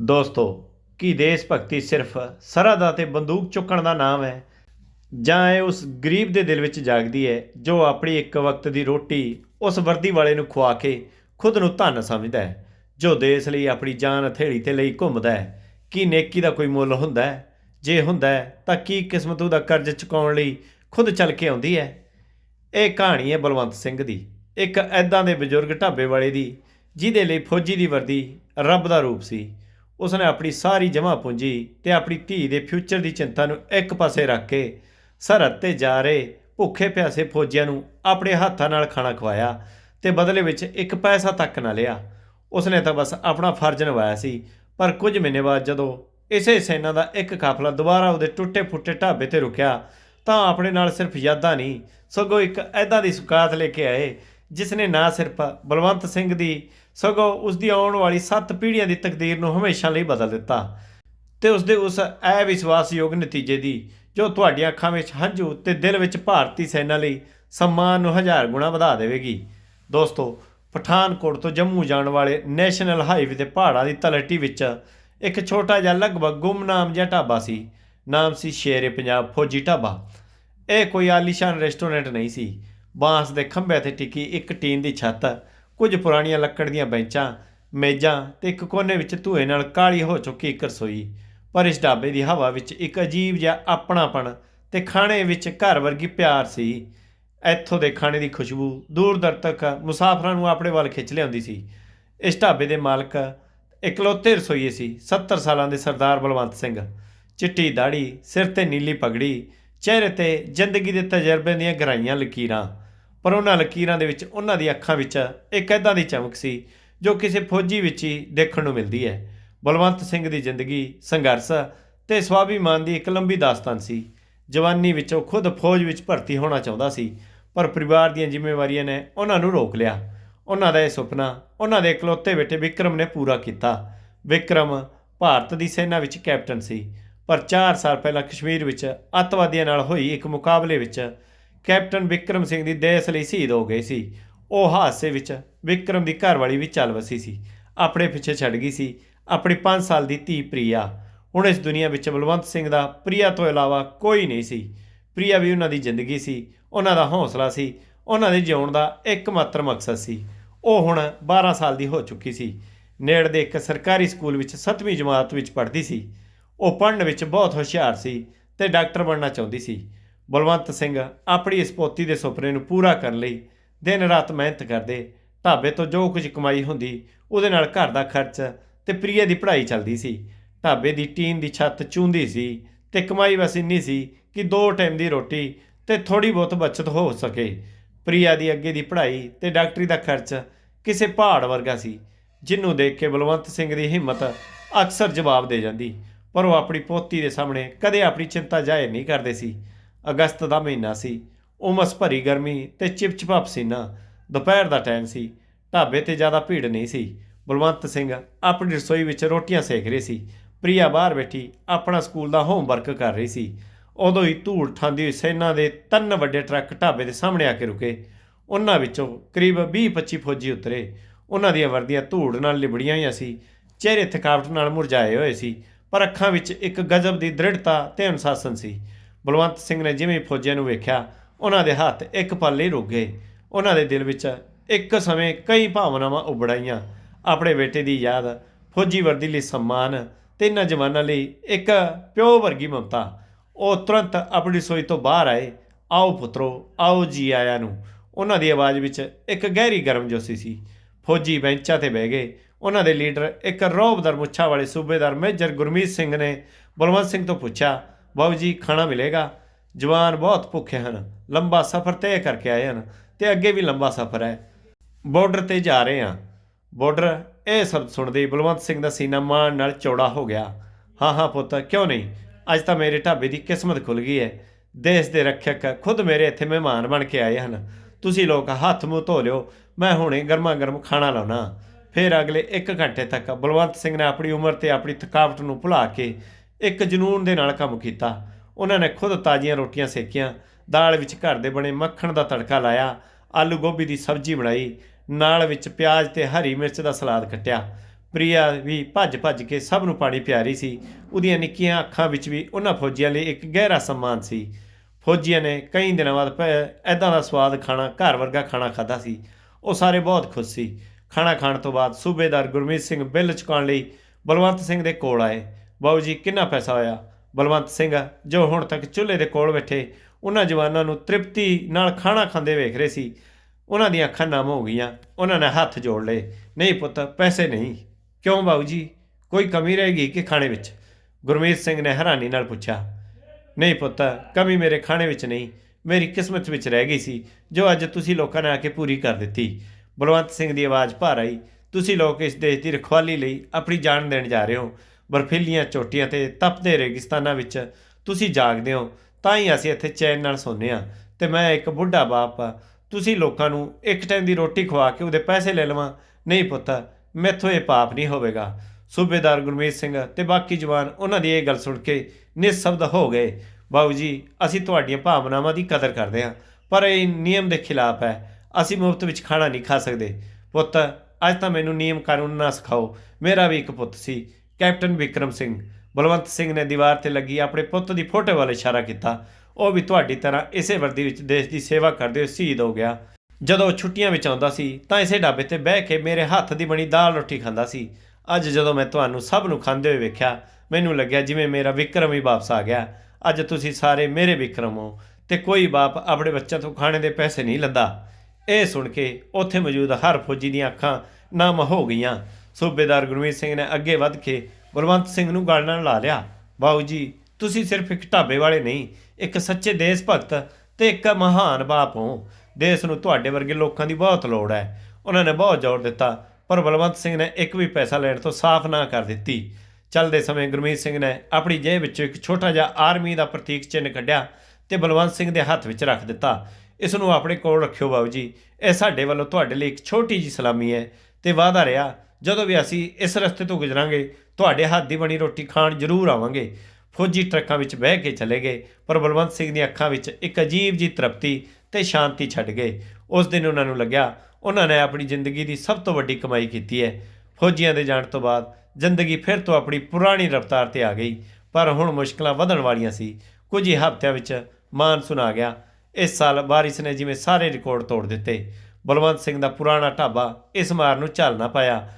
ਦੋਸਤੋ, ਕੀ ਦੇਸ਼ ਭਗਤੀ ਸਿਰਫ ਸਰਹੱਦਾਂ ਤੇ ਬੰਦੂਕ ਚੁੱਕਣ ਦਾ ਨਾਮ ਹੈ? ਜਾਂ ਇਹ ਉਸ ਗਰੀਬ ਦੇ ਦਿਲ ਵਿੱਚ ਜਾਗਦੀ ਹੈ, ਜੋ ਆਪਣੀ ਇੱਕ ਵਕਤ ਦੀ ਰੋਟੀ ਉਸ ਵਰਦੀ ਵਾਲੇ ਨੂੰ ਖਵਾ ਕੇ ਖੁਦ ਨੂੰ ਧਨ ਸਮਝਦਾ ਹੈ, ਜੋ ਦੇਸ਼ ਲਈ ਆਪਣੀ ਜਾਨ ਹਥੇਲੀ ਤੇ ਲਈ ਘੁੰਮਦਾ ਹੈ? ਕੀ ਨੇਕੀ ਦਾ ਕੋਈ ਮੁੱਲ ਹੁੰਦਾ ਹੈ? ਜੇ ਹੁੰਦਾ ਹੈ, ਤਾਂ ਕੀ ਕਿਸਮਤ ਉਹਦਾ ਕਰਜ਼ ਚੁਕਾਉਣ ਲਈ ਖੁਦ ਚੱਲ ਕੇ ਆਉਂਦੀ ਹੈ? ਇਹ ਕਹਾਣੀ ਹੈ ਬਲਵੰਤ ਸਿੰਘ ਦੀ, ਇੱਕ ਐਦਾਂ ਦੇ ਬਜ਼ੁਰਗ ਢਾਬੇ ਵਾਲੇ ਦੀ, ਜਿਹਦੇ ਲਈ ਫੌਜੀ ਦੀ ਵਰਦੀ ਰੱਬ ਦਾ ਰੂਪ ਸੀ। ਉਸਨੇ ਆਪਣੀ ਸਾਰੀ ਜਮ੍ਹਾਂ ਪੂੰਜੀ ਤੇ ਆਪਣੀ ਧੀ ਦੇ ਫਿਊਚਰ ਦੀ ਚਿੰਤਾ ਨੂੰ ਇੱਕ ਪਾਸੇ ਰੱਖ ਕੇ ਸਰਹੱਦ ਤੇ ਜਾ ਰਹੇ ਭੁੱਖੇ ਪਿਆਸੇ ਫੌਜੀਆਂ ਨੂੰ ਆਪਣੇ ਹੱਥਾਂ ਨਾਲ ਖਾਣਾ ਖਵਾਇਆ ਤੇ ਬਦਲੇ ਵਿੱਚ ਇੱਕ ਪੈਸਾ ਤੱਕ ਨਾ ਲਿਆ। ਉਸ ਨੇ ਤਾਂ ਬਸ ਆਪਣਾ ਫਰਜ਼ ਨਿਭਾਇਆ ਸੀ, ਪਰ ਕੁਝ ਮਹੀਨੇ ਬਾਅਦ ਜਦੋਂ ਇਸੇ ਸੈਨਾ ਦਾ ਇੱਕ ਕਾਫਲਾ ਦੁਬਾਰਾ ਉਹਦੇ ਟੁੱਟੇ ਫੁੱਟੇ ਢਾਬੇ ਤੇ ਰੁਕਿਆ, ਤਾਂ ਆਪਣੇ ਨਾਲ ਸਿਰਫ ਯਾਦਾਂ ਨਹੀਂ, ਸਗੋਂ ਇੱਕ ਐਦਾਂ ਦੀ ਸੁਕਾਤ ਲੈ ਕੇ ਆਏ ਜਿਸ ਨੇ ਨਾ ਸਿਰਫ ਬਲਵੰਤ ਸਿੰਘ ਦੀ ਸਗੋਂ ਉਸ ਦੀ ਆਉਣ ਵਾਲੀ ਸੱਤ ਪੀੜ੍ਹੀਆਂ ਦੀ ਤਕਦੀਰ ਨੂੰ ਹਮੇਸ਼ਾ ਲਈ ਬਦਲ ਦਿੱਤਾ। ਤੇ ਉਸ ਦੇ ਉਸ ਐ ਵਿਸ਼ਵਾਸਯੋਗ ਨਤੀਜੇ ਦੀ, ਜੋ ਤੁਹਾਡੀਆਂ ਅੱਖਾਂ ਵਿੱਚ ਹੰਝੂ ਤੇ ਦਿਲ ਵਿੱਚ ਭਾਰਤੀ ਸੈਨਾ ਲਈ ਸਨਮਾਨ ਨੂੰ ਹਜ਼ਾਰ ਗੁਣਾ ਵਧਾ ਦੇਵੇਗੀ। ਦੋਸਤੋ, ਪਠਾਨਕੋਟ ਤੋਂ ਜੰਮੂ ਜਾਣ ਵਾਲੇ ਨੈਸ਼ਨਲ ਹਾਈਵੇ ਦੇ ਪਹਾੜਾਂ ਦੀ ਤਲਹਟੀ ਵਿੱਚ ਇੱਕ ਛੋਟਾ ਜਿਹਾ ਲਗਭਗ ਗੁੰਮਨਾਮ ਜਿਹਾ ਢਾਬਾ ਸੀ। ਨਾਮ ਸੀ ਸ਼ੇਰੇ ਪੰਜਾਬ ਫੌਜੀ ਢਾਬਾ। ਇਹ ਕੋਈ ਆਲੀਸ਼ਾਨ ਰੈਸਟੋਰੈਂਟ ਨਹੀਂ ਸੀ। ਬਾਂਸ ਦੇ ਖੰਭੇ ਤੇ ਟਿਕੀ ਇੱਕ ਟੀਨ ਦੀ ਛੱਤ ਕੁਝ ਪੁਰਾਣੀਆਂ ਲੱਕੜ ਦੀਆਂ ਬੈਂਚਾਂ, ਮੇਜ਼ਾਂ ਤੇ ਇੱਕ ਕੋਨੇ ਵਿੱਚ ਧੂਏ ਨਾਲ ਕਾਲੀ ਹੋ ਚੁੱਕੀ ਇੱਕ ਰਸੋਈ। ਪਰ ਇਸ ਢਾਬੇ ਦੀ ਹਵਾ ਵਿੱਚ ਇੱਕ ਅਜੀਬ ਜਿਹਾ ਆਪਣਾਪਣ ਤੇ ਖਾਣੇ ਵਿੱਚ ਘਰ ਵਰਗੀ ਪਿਆਰ ਸੀ। ਇੱਥੋਂ ਦੇ ਖਾਣੇ ਦੀ ਖੁਸ਼ਬੂ ਦੂਰ ਦਰ ਤੱਕ ਮੁਸਾਫਰਾਂ ਨੂੰ ਆਪਣੇ ਵੱਲ ਖਿੱਚ ਲਿਆਉਂਦੀ ਸੀ। ਇਸ ਢਾਬੇ ਦੇ ਮਾਲਕ ਇਕਲੌਤੇ ਰਸੋਈਏ ਸੀ 70 ਸਾਲਾਂ ਦੇ ਸਰਦਾਰ ਬਲਵੰਤ ਸਿੰਘ। ਚਿੱਟੀ ਦਾੜੀ ਸਿਰ ਤੇ ਨੀਲੀ ਪਗੜੀ, ਚਿਹਰੇ ਤੇ ਜ਼ਿੰਦਗੀ ਦੇ ਤਜਰਬੇ ਦੀਆਂ ਗਹਿਰਾਈਆਂ, ਲਕੀਰਾਂ। ਪਰ ਉਹਨਾਂ ਲਕੀਰਾਂ ਦੇ ਵਿੱਚ, ਉਹਨਾਂ ਦੀ ਅੱਖਾਂ ਵਿੱਚ ਇੱਕ ਐਦਾਂ ਦੀ ਚਮਕ ਸੀ, ਜੋ ਕਿਸੇ ਫੌਜੀ ਵਿੱਚ ਹੀ ਦੇਖਣ ਨੂੰ ਮਿਲਦੀ ਹੈ। ਬਲਵੰਤ ਸਿੰਘ ਦੀ ਜ਼ਿੰਦਗੀ ਸੰਘਰਸ਼ ਤੇ ਸਵਾਭੀਮਾਨ ਦੀ ਇੱਕ ਲੰਬੀ ਦਾਸਤਾਨ ਸੀ। ਜਵਾਨੀ ਵਿੱਚ ਉਹ ਖੁਦ ਫੌਜ ਵਿੱਚ ਭਰਤੀ ਹੋਣਾ ਚਾਹੁੰਦਾ ਸੀ, ਪਰ ਪਰਿਵਾਰ ਦੀਆਂ ਜ਼ਿੰਮੇਵਾਰੀਆਂ ਨੇ ਉਹਨਾਂ ਨੂੰ ਰੋਕ ਲਿਆ। ਉਹਨਾਂ ਦਾ ਇਹ ਸੁਪਨਾ, ਉਹਨਾਂ ਦੇ ਇਕਲੌਤੇ ਬੇਟੇ ਵਿਕਰਮ ਨੇ ਪੂਰਾ ਕੀਤਾ। ਵਿਕਰਮ ਭਾਰਤ ਦੀ ਸੈਨਾ ਵਿੱਚ ਕੈਪਟਨ ਸੀ, ਪਰ 4 ਸਾਲ ਪਹਿਲਾਂ ਕਸ਼ਮੀਰ ਵਿੱਚ ਅੱਤਵਾਦੀਆਂ ਨਾਲ ਹੋਈ ਇੱਕ ਮੁਕਾਬਲੇ ਵਿੱਚ ਕੈਪਟਨ ਵਿਕਰਮ ਸਿੰਘ ਦੀ ਦੇਸ਼ ਲਈ ਸ਼ਹੀਦ ਹੋ ਗਏ ਸੀ। ਉਹ ਹਾਦਸੇ ਵਿੱਚ ਵਿਕਰਮ ਦੀ ਘਰਵਾਲੀ ਵੀ ਚੱਲ ਵਸੀ ਸੀ। ਆਪਣੇ ਪਿੱਛੇ ਛੱਡ ਗਈ ਸੀ। ਆਪਣੀ 5 ਸਾਲ ਦੀ ਧੀ ਪ੍ਰਿਆ। ਹੁਣ ਇਸ ਦੁਨੀਆ ਵਿੱਚ ਬਲਵੰਤ ਸਿੰਘ ਦਾ ਪ੍ਰਿਆ ਤੋਂ ਇਲਾਵਾ ਕੋਈ ਨਹੀਂ ਸੀ। ਪ੍ਰਿਆ ਵੀ ਉਹਨਾਂ ਦੀ ਜ਼ਿੰਦਗੀ ਸੀ। ਉਹਨਾਂ ਦਾ ਹੌਸਲਾ ਸੀ। ਉਹਨਾਂ ਦੇ ਜਿਉਣ ਦਾ ਇੱਕਮਾਤਰ ਮਕਸਦ ਸੀ। ਉਹ ਹੁਣ 12 ਸਾਲ ਦੀ ਹੋ ਚੁੱਕੀ ਸੀ। ਨੇੜ ਦੇ ਇੱਕ ਸਰਕਾਰੀ ਸਕੂਲ ਵਿੱਚ 7ਵੀਂ ਜਮਾਤ ਵਿੱਚ ਪੜ੍ਹਦੀ ਸੀ। ਉਹ ਪੜ੍ਹਨ ਵਿੱਚ ਬਹੁਤ ਹੁਸ਼ਿਆਰ ਸੀ ਤੇ ਡਾਕਟਰ ਬਣਨਾ ਚਾਹੁੰਦੀ ਸੀ। ਬਲਵੰਤ ਸਿੰਘ ਆਪਣੀ ਇਸ ਪੋਤੀ ਦੇ ਸੁਪਨੇ ਨੂੰ ਪੂਰਾ ਕਰਨ ਲਈ ਦਿਨ ਰਾਤ ਮਿਹਨਤ ਕਰਦੇ, ਢਾਬੇ ਤੋਂ ਜੋ ਕੁਝ ਕਮਾਈ ਹੁੰਦੀ, ਉਹਦੇ ਨਾਲ ਘਰ ਦਾ ਖਰਚ ਤੇ ਪ੍ਰਿਆ ਦੀ ਪੜ੍ਹਾਈ ਚੱਲਦੀ ਸੀ। ਢਾਬੇ ਦੀ ਟੀਨ ਦੀ ਛੱਤ ਚੂੰਦੀ ਸੀ ਤੇ ਕਮਾਈ ਬਸ ਇੰਨੀ ਸੀ ਕਿ ਦੋ ਟਾਈਮ ਦੀ ਰੋਟੀ ਤੇ ਥੋੜੀ ਬਹੁਤ ਬਚਤ ਹੋ ਸਕੇ। ਪ੍ਰੀਆ ਦੀ ਅੱਗੇ ਦੀ ਪੜ੍ਹਾਈ ਤੇ ਡਾਕਟਰੀ ਦਾ ਖਰਚ ਕਿਸੇ ਪਹਾੜ ਵਰਗਾ ਸੀ ਜਿਹਨੂੰ ਦੇਖ ਕੇ ਬਲਵੰਤ ਸਿੰਘ ਦੀ ਹਿੰਮਤ ਅਕਸਰ ਜਵਾਬ ਦੇ ਜਾਂਦੀ, ਪਰ ਉਹ ਆਪਣੀ ਪੋਤੀ ਦੇ ਸਾਹਮਣੇ ਕਦੇ ਆਪਣੀ ਚਿੰਤਾ ਜ਼ਾਹਿਰ ਨਹੀਂ ਕਰਦੇ ਸੀ। ਅਗਸਤ ਦਾ ਮਹੀਨਾ ਸੀ। ਉਮਸ ਭਰੀ ਗਰਮੀ ਤੇ ਚਿਪਚਿਪਾ ਪਸੀਨਾ ਦੁਪਹਿਰ ਦਾ ਟਾਈਮ ਸੀ। ਢਾਬੇ ਤੇ ਜ਼ਿਆਦਾ ਭੀੜ ਨਹੀਂ ਸੀ। ਬਲਵੰਤ ਸਿੰਘ ਆਪਣੀ ਰਸੋਈ ਵਿੱਚ ਰੋਟੀਆਂ ਸੇਕ ਰਹੇ ਸੀ। ਪ੍ਰਿਆ ਬਾਹਰ ਬੈਠੀ ਆਪਣਾ ਸਕੂਲ ਦਾ ਹੋਮਵਰਕ ਕਰ ਰਹੀ ਸੀ। ਉਦੋਂ ਹੀ ਧੂੜ ਠਾਂਦੀ ਹੋਈ ਸੈਨਾ ਦੇ ਤਿੰਨ ਵੱਡੇ ਟਰੱਕ ਢਾਬੇ ਦੇ ਸਾਹਮਣੇ ਆ ਕੇ ਰੁਕੇ। ਉਹਨਾਂ ਵਿੱਚੋਂ ਕਰੀਬ 20-25 ਫੌਜੀ ਉਤਰੇ। ਉਹਨਾਂ ਦੀਆਂ ਵਰਦੀਆਂ ਧੂੜ ਨਾਲ ਲਿਬੜੀਆਂ ਹੋਈਆਂ ਸੀ। ਚਿਹਰੇ ਥਕਾਵਟ ਨਾਲ ਮੁਰਝਾਏ ਹੋਏ ਸੀ। ਪਰ ਅੱਖਾਂ ਵਿੱਚ ਇੱਕ ਗਜ਼ਬ ਦੀ ਦ੍ਰਿੜਤਾ ਤੇ ਅਨੁਸ਼ਾਸਨ ਸੀ। ਬਲਵੰਤ ਸਿੰਘ ਨੇ ਜਿਵੇਂ ਫੌਜੀਆਂ ਨੂੰ ਵੇਖਿਆ, ਉਹਨਾਂ ਦੇ ਹੱਥ ਇੱਕ ਪਲ ਲਈ ਰੁਕ ਗਏ। ਉਹਨਾਂ ਦੇ ਦਿਲ ਵਿੱਚ ਇੱਕ ਸਮੇਂ ਕਈ ਭਾਵਨਾਵਾਂ ਉਬੜਾਈਆਂ। ਆਪਣੇ ਬੇਟੇ ਦੀ ਯਾਦ, ਫੌਜੀ ਵਰਦੀ ਲਈ ਸਨਮਾਨ ਤੇ ਇਹਨਾਂ ਜਵਾਨਾਂ ਲਈ ਇੱਕ ਪਿਓ ਵਰਗੀ ਮਮਤਾ। ਉਹ ਤੁਰੰਤ ਆਪਣੀ ਰਸੋਈ ਤੋਂ ਬਾਹਰ ਆਏ। ਆਓ ਪੁੱਤਰੋ, ਆਓ ਜੀ ਆਇਆਂ ਨੂੰ। ਉਹਨਾਂ ਦੀ ਆਵਾਜ਼ ਵਿੱਚ ਇੱਕ ਗਹਿਰੀ ਗਰਮਜੋਸ਼ੀ ਸੀ। ਫੌਜੀ ਬੈਂਚਾਂ ਤੇ ਬਹਿ ਗਏ। ਉਹਨਾਂ ਦੇ ਲੀਡਰ ਇੱਕ ਰੌਬਦਾਰ ਮੁੱਛਾਂ ਵਾਲੇ ਸੂਬੇਦਾਰ ਮੇਜਰ ਗੁਰਮੀਤ ਸਿੰਘ ਨੇ ਬਲਵੰਤ ਸਿੰਘ ਤੋਂ ਪੁੱਛਿਆ ਬਾਬੂ ਜੀ, ਖਾਣਾ ਮਿਲੇਗਾ। ਜਵਾਨ ਬਹੁਤ ਭੁੱਖੇ ਹਨ। ਲੰਬਾ ਸਫ਼ਰ ਤੈਅ ਕਰਕੇ ਆਏ ਹਨ ਤੇ ਅੱਗੇ ਵੀ ਲੰਬਾ ਸਫ਼ਰ ਹੈ। ਬਾਰਡਰ ਤੇ ਜਾ ਰਹੇ ਹਾਂ। ਬਾਰਡਰ, ਇਹ ਸਭ ਸੁਣਦੇ ਹੀ ਬਲਵੰਤ ਸਿੰਘ ਦਾ ਸੀਨਾ ਮਾਣ ਨਾਲ ਚੌੜਾ ਹੋ ਗਿਆ। ਹਾਂ ਹਾਂ ਪੁੱਤ, ਕਿਉਂ ਨਹੀਂ? ਅੱਜ ਤਾਂ ਮੇਰੇ ਢਾਬੇ ਦੀ ਕਿਸਮਤ ਖੁੱਲ ਗਈ ਹੈ। ਦੇਸ਼ ਦੇ ਰੱਖਿਅਕ ਖੁਦ ਮੇਰੇ ਇੱਥੇ ਮਹਿਮਾਨ ਬਣ ਕੇ ਆਏ ਹਨ। ਤੁਸੀਂ ਲੋਕ ਹੱਥ ਮੂੰਹ ਧੋ ਲਿਓ। ਮੈਂ ਹੁਣੇ ਗਰਮਾ ਗਰਮ ਖਾਣਾ ਲਾਉਣਾ। ਫਿਰ ਅਗਲੇ 1 ਘੰਟੇ ਤੱਕ ਬਲਵੰਤ ਸਿੰਘ ਨੇ ਆਪਣੀ ਉਮਰ ਤੇ ਆਪਣੀ ਥਕਾਵਟ ਨੂੰ ਭੁਲਾ ਕੇ ਇੱਕ ਜਨੂਨ ਦੇ ਨਾਲ ਕੰਮ ਕੀਤਾ। ਉਹਨਾਂ ਨੇ ਖੁਦ ਤਾਜ਼ੀਆਂ ਰੋਟੀਆਂ ਸੇਕੀਆਂ, ਦਾਲ ਵਿੱਚ ਘਰ ਦੇ ਬਣੇ ਮੱਖਣ ਦਾ ਤੜਕਾ ਲਾਇਆ, ਆਲੂ ਗੋਭੀ ਦੀ ਸਬਜ਼ੀ ਬਣਾਈ, ਨਾਲ ਵਿੱਚ ਪਿਆਜ਼ ਤੇ ਹਰੀ ਮਿਰਚ ਦਾ ਸਲਾਦ ਕੱਟਿਆ। ਪ੍ਰਿਆ ਵੀ ਭੱਜ ਭੱਜ ਕੇ ਸਭ ਨੂੰ ਪਾਣੀ ਪਿਆਰੀ ਸੀ। ਉਹਦੀਆਂ ਨਿੱਕੀਆਂ ਅੱਖਾਂ ਵਿੱਚ ਵੀ ਉਹਨਾਂ ਫੌਜੀਆਂ ਲਈ ਇੱਕ ਗਹਿਰਾ ਸਨਮਾਨ ਸੀ। ਫੌਜੀਆਂ ਨੇ ਕਈ ਦਿਨਾਂ ਬਾਅਦ ਐਦਾਂ ਦਾ ਸਵਾਦ ਖਾਣਾ ਘਰ ਵਰਗਾ ਖਾਣਾ ਖਾਦਾ ਸੀ। ਉਹ ਸਾਰੇ ਬਹੁਤ ਖੁਸ਼ ਸੀ। ਖਾਣਾ ਖਾਣ ਤੋਂ ਬਾਅਦ ਸੂਬੇਦਾਰ ਗੁਰਮੀਤ ਸਿੰਘ ਬਿੱਲ ਚੁਕਾਉਣ ਲਈ ਬਲਵੰਤ ਸਿੰਘ ਦੇ ਕੋਲ ਆਏ। ਬਾਊ ਜੀ, ਕਿੰਨਾ ਪੈਸਾ ਹੋਇਆ? ਬਲਵੰਤ ਸਿੰਘ, ਜੋ ਹੁਣ ਤੱਕ ਚੁੱਲ੍ਹੇ ਦੇ ਕੋਲ ਬੈਠੇ, ਉਹਨਾਂ ਜਵਾਨਾਂ ਨੂੰ ਤ੍ਰਿਪਤੀ ਨਾਲ ਖਾਣਾ ਖਾਂਦੇ ਵੇਖ ਰਹੇ ਸੀ। ਉਹਨਾਂ ਦੀਆਂ ਅੱਖਾਂ ਨਮ ਹੋ ਗਈਆਂ। ਉਹਨਾਂ ਨੇ ਹੱਥ ਜੋੜ ਲਏ। ਨਹੀਂ ਪੁੱਤ, ਪੈਸੇ ਨਹੀਂ। ਕਿਉਂ ਬਾਊ ਜੀ? ਕੋਈ ਕਮੀ ਰਹੇਗੀ ਕਿ ਖਾਣੇ ਵਿੱਚ? ਗੁਰਮੀਤ ਸਿੰਘ ਨੇ ਹੈਰਾਨੀ ਨਾਲ ਪੁੱਛਿਆ। ਨਹੀਂ ਪੁੱਤ, ਕਮੀ ਮੇਰੇ ਖਾਣੇ ਵਿੱਚ ਨਹੀਂ। ਮੇਰੀ ਕਿਸਮਤ ਵਿੱਚ ਰਹਿ ਗਈ ਸੀ, ਜੋ ਅੱਜ ਤੁਸੀਂ ਲੋਕਾਂ ਨੇ ਆ ਕੇ ਪੂਰੀ ਕਰ ਦਿੱਤੀ। ਬਲਵੰਤ ਸਿੰਘ ਦੀ ਆਵਾਜ਼ ਭਾਰ ਆਈ। ਤੁਸੀਂ ਲੋਕ ਇਸ ਦੇਸ਼ ਦੀ ਰਖਵਾਲੀ ਲਈ ਆਪਣੀ ਜਾਨ ਦੇਣ ਜਾ ਰਹੇ ਹੋ। ਬਰਫੀਲੀਆਂ ਚੋਟੀਆਂ ਤੇ ਤਪਦੇ ਰੇਗਿਸਤਾਨਾਂ ਵਿੱਚ ਤੁਸੀਂ ਜਾਗਦੇ ਹੋ, ਤਾਂ ਹੀ ਅਸੀਂ ਇੱਥੇ ਚੈਨ ਨਾਲ ਸੌਂਦੇ ਹਾਂ। ਤੇ ਮੈਂ ਇੱਕ ਬੁੱਢਾ ਬਾਪ ਆ ਤੁਸੀਂ ਲੋਕਾਂ ਨੂੰ ਇੱਕ ਟਾਈਮ ਦੀ ਰੋਟੀ ਖਵਾ ਕੇ ਉਹਦੇ ਪੈਸੇ ਲੈ ਲਵਾਂ। ਨਹੀਂ ਪੁੱਤ, ਮੈਥੋਂ ਇਹ ਪਾਪ ਨਹੀਂ ਹੋਵੇਗਾ। ਸੂਬੇਦਾਰ ਗੁਰਮੀਤ ਸਿੰਘ ਤੇ ਬਾਕੀ ਜਵਾਨ ਉਹਨਾਂ ਦੀ ਇਹ ਗੱਲ ਸੁਣ ਕੇ ਨਿਸ਼ਬਦ ਹੋ ਗਏ। ਬਾਬੂ ਜੀ, ਅਸੀਂ ਤੁਹਾਡੀਆਂ ਭਾਵਨਾਵਾਂ ਦੀ ਕਦਰ ਕਰਦੇ ਹਾਂ, ਪਰ ਇਹ ਨਿਯਮ ਦੇ ਖਿਲਾਫ ਹੈ। ਅਸੀਂ ਮੁਫਤ ਵਿੱਚ ਖਾਣਾ ਨਹੀਂ ਖਾ ਸਕਦੇ। ਪੁੱਤ, ਅੱਜ ਤਾਂ ਮੈਨੂੰ ਨਿਯਮ ਕਾਨੂੰਨ ਨਾ ਸਿਖਾਓ। ਮੇਰਾ ਵੀ ਇੱਕ ਪੁੱਤ ਸੀ। ਕੈਪਟਨ ਵਿਕਰਮ ਸਿੰਘ। ਬਲਵੰਤ ਸਿੰਘ ਨੇ ਦੀਵਾਰ ਤੇ ਲੱਗੀ ਆਪਣੇ ਪੁੱਤ ਦੀ ਫੋਟੋ ਵੱਲ ਇਸ਼ਾਰਾ ਕੀਤਾ। ਉਹ ਵੀ ਤੁਹਾਡੀ ਤਰ੍ਹਾਂ ਇਸੇ ਵਰਦੀ ਵਿੱਚ ਦੇਸ਼ ਦੀ ਸੇਵਾ ਕਰਦੇ ਹੋਏ ਸ਼ਹੀਦ ਹੋ ਗਿਆ। ਜਦੋਂ ਉਹ ਛੁੱਟੀਆਂ ਵਿੱਚ ਆਉਂਦਾ ਸੀ, ਤਾਂ ਇਸੇ ਢਾਬੇ ਤੇ ਬਹਿ ਕੇ ਮੇਰੇ ਹੱਥ ਦੀ ਬਣੀ ਦਾਲ ਰੋਟੀ ਖਾਂਦਾ ਸੀ। ਅੱਜ ਜਦੋਂ ਮੈਂ ਤੁਹਾਨੂੰ ਸਭ ਨੂੰ ਖਾਂਦੇ ਹੋਏ ਵੇਖਿਆ, ਮੈਨੂੰ ਲੱਗਿਆ ਜਿਵੇਂ ਮੇਰਾ ਵਿਕਰਮ ਹੀ ਵਾਪਸ ਆ ਗਿਆ। ਅੱਜ ਤੁਸੀਂ ਸਾਰੇ ਮੇਰੇ ਵਿਕਰਮ ਹੋ ਤੇ ਕੋਈ ਬਾਪ ਆਪਣੇ ਬੱਚਿਆਂ ਤੋਂ ਖਾਣੇ ਦੇ ਪੈਸੇ ਨਹੀਂ ਲੈਂਦਾ। ਇਹ ਸੁਣ ਕੇ ਉੱਥੇ ਮੌਜੂਦ ਹਰ ਫੌਜੀ ਦੀਆਂ ਅੱਖਾਂ ਨਮ ਹੋ ਗਈਆਂ। ਸੂਬੇਦਾਰ ਗੁਰਮੀਤ ਸਿੰਘ ਨੇ ਅੱਗੇ ਵੱਧ ਕੇ ਬਲਵੰਤ ਸਿੰਘ ਨੂੰ ਗਲ ਨਾਲ ਲਾ ਲਿਆ। ਬਾਊ ਜੀ, ਤੁਸੀਂ ਸਿਰਫ ਇੱਕ ਢਾਬੇ ਵਾਲੇ ਨਹੀਂ, ਇੱਕ ਸੱਚੇ ਦੇਸ਼ ਭਗਤ ਤੇ ਇੱਕ ਮਹਾਨ ਬਾਪ ਹੋ। ਦੇਸ਼ ਨੂੰ ਤੁਹਾਡੇ ਵਰਗੇ ਲੋਕਾਂ ਦੀ ਬਹੁਤ ਲੋੜ ਹੈ। ਉਹਨਾਂ ਨੇ ਬਹੁਤ ਜ਼ੋਰ ਦਿੱਤਾ, ਪਰ ਬਲਵੰਤ ਸਿੰਘ ਨੇ ਇੱਕ ਵੀ ਪੈਸਾ ਲੈਣ ਤੋਂ ਸਾਫ਼ ਨਾ ਕਰ ਦਿੱਤੀ। ਚੱਲਦੇ ਸਮੇਂ ਗੁਰਮੀਤ ਸਿੰਘ ਨੇ ਆਪਣੀ ਜੇਬ ਵਿੱਚੋਂ ਇੱਕ ਛੋਟਾ ਜਿਹਾ ਆਰਮੀ ਦਾ ਪ੍ਰਤੀਕ ਚਿੰਨ੍ਹ ਕੱਢਿਆ ਤੇ ਬਲਵੰਤ ਸਿੰਘ ਦੇ ਹੱਥ ਵਿੱਚ ਰੱਖ ਦਿੱਤਾ। ਇਸ ਨੂੰ ਆਪਣੇ ਕੋਲ ਰੱਖਿਓ ਬਾਬੂ ਜੀ, ਇਹ ਸਾਡੇ ਵੱਲੋਂ ਤੁਹਾਡੇ ਲਈ ਇੱਕ ਛੋਟੀ ਜੀ ਸਲਾਮੀ ਹੈ ਤੇ ਵਾਅਦਾ ਰਿਹਾ ਜਦੋਂ ਵੀ ਅਸੀਂ ਇਸ ਰਸਤੇ ਤੋਂ ਗੁਜ਼ਰਾਂਗੇ, ਤੁਹਾਡੇ ਹੱਥ ਦੀ ਬਣੀ ਰੋਟੀ ਖਾਣ ਜ਼ਰੂਰ ਆਵਾਂਗੇ। ਫੌਜੀ ਟਰੱਕਾਂ ਵਿੱਚ ਬਹਿ ਕੇ ਚਲੇ ਗਏ, ਪਰ ਬਲਵੰਤ ਸਿੰਘ ਦੀਆਂ ਅੱਖਾਂ ਵਿੱਚ ਇੱਕ ਅਜੀਬ ਜੀ ਤ੍ਰਿਪਤੀ ਤੇ ਸ਼ਾਂਤੀ ਛੱਡ ਗਏ। ਉਸ ਦਿਨ ਉਹਨਾਂ ਨੂੰ ਲੱਗਿਆ, ਉਹਨਾਂ ਨੇ ਆਪਣੀ ਜ਼ਿੰਦਗੀ ਦੀ ਸਭ ਤੋਂ ਵੱਡੀ ਕਮਾਈ ਕੀਤੀ ਹੈ। ਫੌਜੀਆਂ ਦੇ ਜਾਣ ਤੋਂ ਬਾਅਦ ਜ਼ਿੰਦਗੀ ਫਿਰ ਤੋਂ ਆਪਣੀ ਪੁਰਾਣੀ ਰਫ਼ਤਾਰ ਤੇ ਆ ਗਈ, ਪਰ ਹੁਣ ਮੁਸ਼ਕਲਾਂ ਵਧਣ ਵਾਲੀਆਂ ਸੀ। ਕੁਝ ਹੀ ਹਫ਼ਤਿਆਂ ਵਿੱਚ ਮਾਨਸੂਨ ਆ ਗਿਆ। ਇਸ ਸਾਲ ਬਾਰਿਸ਼ ਨੇ ਜਿਵੇਂ ਸਾਰੇ ਰਿਕਾਰਡ ਤੋੜ ਦਿੱਤੇ। ਬਲਵੰਤ ਸਿੰਘ ਦਾ ਪੁਰਾਣਾ ਢਾਬਾ ਇਸ ਮਾਰ ਨੂੰ ਝੱਲ ਨਾ ਪਾਇਆ।